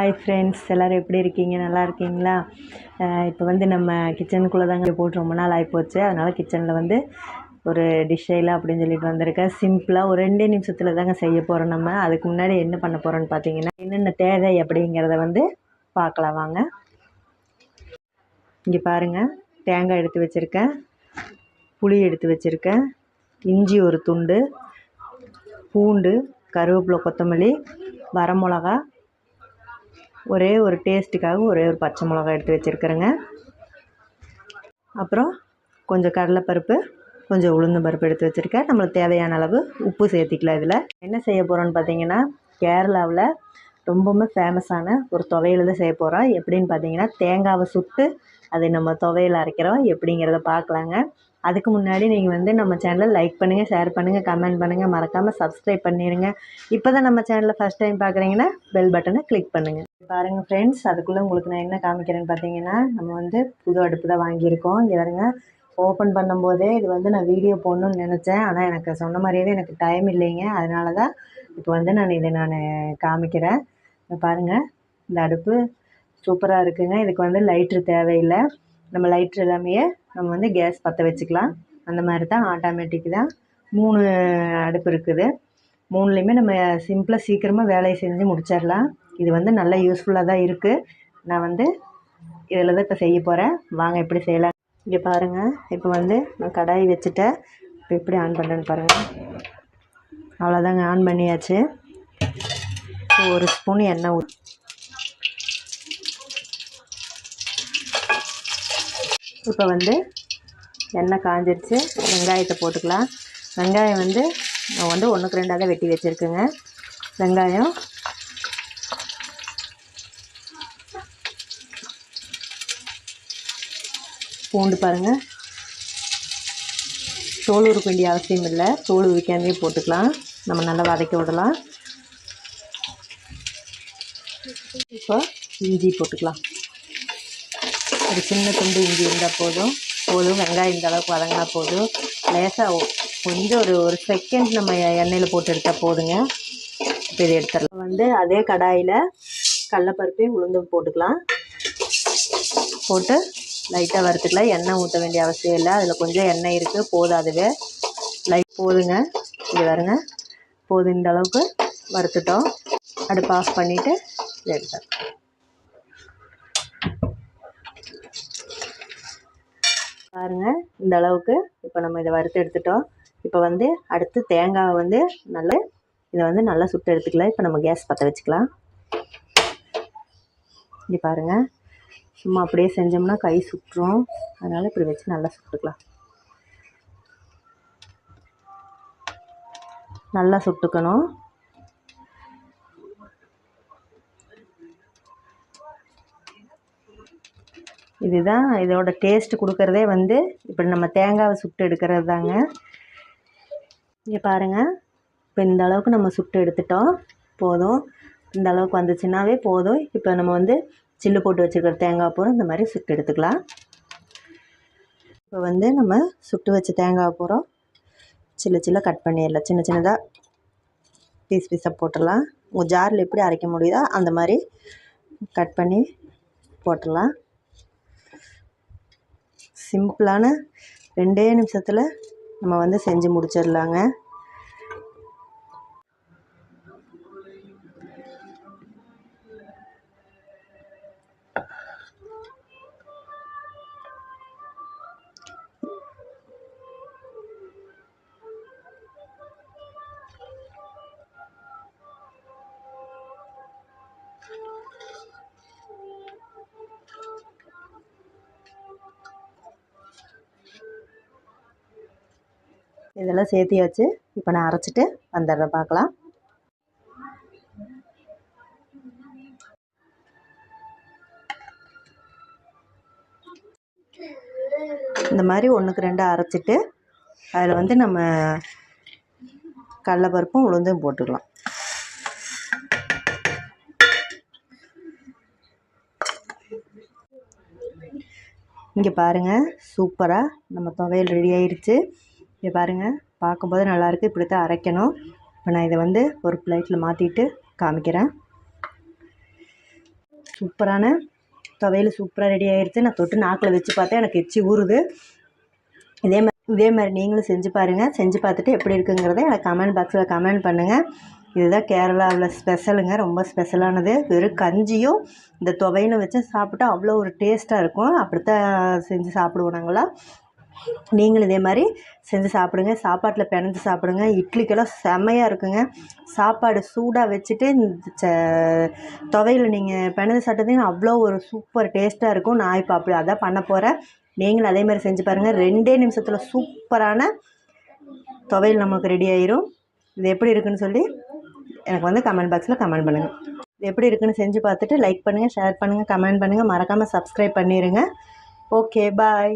Hi friends எல்லோரும் எப்படி இருக்கீங்க? நல்லா இருக்கீங்களா? இப்போ வந்து நம்ம கிச்சனுக்குள்ளே தாங்க போட்டு ரொம்ப நாள் ஆகிப்போச்சு அதனால் கிச்சனில் வந்து ஒரு டிஷ் செய்யலாம் அப்படின்னு சொல்லிட்டு வந்திருக்கேன் சிம்பிளாக ஒரு ரெண்டே நிமிஷத்தில் தாங்க செய்ய போகிறோம் நம்ம. அதுக்கு முன்னாடி என்ன பண்ண போகிறோன்னு பார்த்தீங்கன்னா என்னென்ன தேவை அப்படிங்கிறத வந்து பார்க்கலாம் வாங்க. இங்கே பாருங்கள் தேங்காய் எடுத்து வச்சுருக்கேன். புளி எடுத்து வச்சுருக்கேன். இஞ்சி ஒரு துண்டு. பூண்டு கருவேப்பிலை கொத்தமல்லி வரமிளகா ஒரே ஒரு டேஸ்ட்டுக்காக ஒரே ஒரு பச்சை மிளகா எடுத்து வச்சுருக்குறேங்க. அப்புறம் கொஞ்சம் கடலைப்பருப்பு கொஞ்சம் உளுந்து பருப்பு எடுத்து வச்சுருக்கேன். நம்மளுக்கு தேவையான அளவு உப்பு சேர்த்திக்கலாம் இதில். என்ன செய்ய போகிறோன்னு பார்த்தீங்கன்னா கேரளாவில் ரொம்பவுமே ஃபேமஸான ஒரு துவையில் தான் செய்ய போகிறோம். எப்படின்னு பார்த்தீங்கன்னா தேங்காவை சுட்டு அதை நம்ம துவையில் அரைக்கிறோம். எப்படிங்கிறத பார்க்கலாங்க. அதுக்கு முன்னாடி நீங்கள் வந்து நம்ம சேனலை லைக் பண்ணுங்கள் ஷேர் பண்ணுங்கள் கமெண்ட் பண்ணுங்கள் மறக்காமல் சப்ஸ்கிரைப் பண்ணிடுங்க இப்போ தான் நம்ம சேனலில் ஃபஸ்ட் டைம் பார்க்குறீங்கன்னா பெல் பட்டனை கிளிக் பண்ணுங்கள் பாருங்கள் ஃப்ரெண்ட்ஸ் அதுக்குள்ளே உங்களுக்கு நான் என்ன காமிக்கிறேன்னு பார்த்தீங்கன்னா நம்ம வந்து புது அடுப்பு தான் வாங்கியிருக்கோம். இங்கே வருங்க ஓப்பன் பண்ணும்போதே இது வந்து நான் வீடியோ போடணும்னு நினச்சேன். ஆனால் எனக்கு சொன்ன மாதிரியே எனக்கு டைம் இல்லைங்க. அதனால தான் இப்போ வந்து நான் இதை நான் காமிக்கிறேன். பாருங்கள் இந்த அடுப்பு சூப்பராக இருக்குங்க. இதுக்கு வந்து லைட்ரு தேவையில்லை. நம்ம லைட்ரு எல்லாமே நம்ம வந்து கேஸ் பற்ற வச்சுக்கலாம். அந்த மாதிரி தான் ஆட்டோமேட்டிக் தான். மூணு அடுப்பு இருக்குது. மூணுலேயுமே நம்ம சிம்பிளாக சீக்கிரமாக வேலையை செஞ்சு முடிச்சிடலாம். இது வந்து நல்லா யூஸ்ஃபுல்லாக தான் இருக்குது நான் வந்து இதில் தான் இப்போ செய்ய போகிறேன் வாங்க எப்படி செய்யலாம்? இங்கே பாருங்கள் இப்போ வந்து நான் கடாய் வச்சுட்டேன். இப்போ எப்படி ஆன் பண்ணுறேன்னு பாருங்கள் அவ்வளோதாங்க ஆன் பண்ணியாச்சு. ஒரு ஸ்பூன் எண்ணெய் ஊத் இப்போ வந்து எண்ணெய் காஞ்சிருச்சு வெங்காயத்தை போட்டுக்கலாம். வெங்காயம் வந்து நான் வந்து ஒன்றுக்கு ரெண்டாக தான் வெட்டி வச்சுருக்கேங்க. வெங்காயம். பூண்டு பாருங்கள் தோல் உருக்க வேண்டிய அவசியம் இல்லை. தோல் உரிக்காமே போட்டுக்கலாம். நம்ம நல்லா வதக்கி விடலாம். இப்போ இஞ்சி போட்டுக்கலாம். ஒரு சின்ன துண்டு இஞ்சி இருந்தால் போதும். போதும். வெங்காயம் இந்த அளவுக்கு வதங்கினா போதும். லேசாக கொஞ்சம் ஒரு ஒரு செகண்ட் நம்ம எண்ணெயில் போட்டு எடுத்தால் போதுங்க. இப்போ இதை எடுத்துடலாம். வந்து அதே கடாயில் கடலப்பருப்பையும் உளுந்தும் போட்டுக்கலாம். போட்டு லைட்டாக வறுத்துக்கலாம். எண்ணெய் ஊற்ற வேண்டிய அவசியம் இல்லை. அதில் கொஞ்சம் எண்ணெய் இருக்குது போதும் அதுவே லைட் போதுங்க. இது வருங்க போதும் இந்த அளவுக்கு வறுத்துட்டோம். அடுப்பு ஆஃப் பண்ணிவிட்டு எடுத்துடலாம். பாருங்கள் இந்த அளவுக்கு. இப்போ நம்ம இதை வறுத்து எடுத்துட்டோம். இப்போ வந்து அடுத்து தேங்காவை வந்து நல்லா இதை வந்து நல்லா சுட்டு எடுத்துக்கலாம். இப்போ நம்ம கேஸ் பற்ற வச்சுக்கலாம். இப்படி பாருங்கள் சும்மா அப்படியே செஞ்சோம்னா கை சுட்டுரும் அதனால் இப்படி வச்சு நல்லா சுட்டுக்கலாம். நல்லா சுட்டுக்கணும். இதுதான் இதோட டேஸ்ட் கொடுக்குறதே வந்து இப்படி நம்ம தேங்காவை சுட்டு எடுக்கிறது தாங்க இங்கே பாருங்கள் இப்போ இந்த அளவுக்கு நம்ம சுட்டு எடுத்துட்டோம். போதும். இந்த அளவுக்கு வந்துச்சுன்னாவே போதும். இப்போ நம்ம வந்து சில்லு போட்டு வச்சுருக்கிற தேங்காய் பூரம் இந்த மாதிரி சுட்டு எடுத்துக்கலாம். இப்போ வந்து நம்ம சுட்டு வச்ச தேங்காய் பூரம் சில்ல சில்ல கட் பண்ணிடலாம். சின்ன சின்னதாக பீஸ் பீஸாக போட்டுடலாம். உங்கள் ஜாரில் எப்படி அரைக்க முடியுதோ அந்த மாதிரி கட் பண்ணி போட்டுடலாம். சிம்பிளான ரெண்டே நிமிஷத்தில் நம்ம வந்து செஞ்சு முடிச்சிடலாங்க. இதெல்லாம் சேர்த்தியாச்சு இப்போ நான் அரைச்சிட்டு வந்துடுறேன். பார்க்கலாம். இந்த மாதிரி ஒன்றுக்கு ரெண்டாக அரைச்சிட்டு அதில் வந்து நம்ம கடலப்பருப்பும் உளுந்தும் போட்டுக்கலாம். இங்கே பாருங்கள் சூப்பராக நம்ம துவையல் ரெடி ஆயிடுச்சு இங்கே பாருங்கள் பார்க்கும்போது நல்லாயிருக்கு. இப்படி தான் அரைக்கணும். இப்போ நான் இதை வந்து ஒரு பிளேட்டில் மாற்றிட்டு காமிக்கிறேன். சூப்பரான துவையில் சூப்பராக ரெடி ஆகிடுச்சு நான் தொட்டு நாக்கில் வச்சு பார்த்தேன். எனக்கு எச்சி ஊறுது. இதே மாதிரி இதே மாதிரி நீங்களும் செஞ்சு பாருங்கள் செஞ்சு பார்த்துட்டு எப்படி இருக்குங்கிறத எனக்கு கமெண்ட் பாக்ஸில் கமெண்ட் பண்ணுங்கள் இதுதான் கேரளாவில் ஸ்பெஷலுங்க ரொம்ப ஸ்பெஷலானது வெறும் கஞ்சியும் இந்த துவையிலும் வச்சு சாப்பிட்டா அவ்வளோ ஒரு டேஸ்ட்டாக இருக்கும். அப்படித்தான் செஞ்சு சாப்பிடுவோம் நாங்களாம் நீங்களும் இதே மாதிரி செஞ்சு சாப்பிடுங்க. சாப்பாட்டில் பிணைஞ்சு சாப்பிடுங்க. இட்லிக்கெல்லாம் செம்மையாக இருக்குங்க. சாப்பாடு சூடாக வச்சுட்டு இந்த ச துவையில் நீங்கள் பிணைஞ்சு சாப்பிட்டதுங்க அவ்வளோ ஒரு சூப்பர் டேஸ்ட்டாக இருக்கும். நான் இப்போ அப்படி அதான் பண்ண போகிறேன் நீங்களும் அதே மாதிரி செஞ்சு பாருங்கள் ரெண்டே நிமிஷத்தில் சூப்பரான துவையல் நமக்கு ரெடி ஆயிரும். இது எப்படி இருக்குன்னு சொல்லி எனக்கு வந்து கமெண்ட் பாக்ஸில் கமெண்ட் பண்ணுங்கள் இது எப்படி இருக்குன்னு செஞ்சு பார்த்துட்டு லைக் பண்ணுங்கள் ஷேர் பண்ணுங்கள் கமெண்ட் பண்ணுங்கள் மறக்காமல் சப்ஸ்கிரைப் பண்ணிடுங்க ஓகே பாய்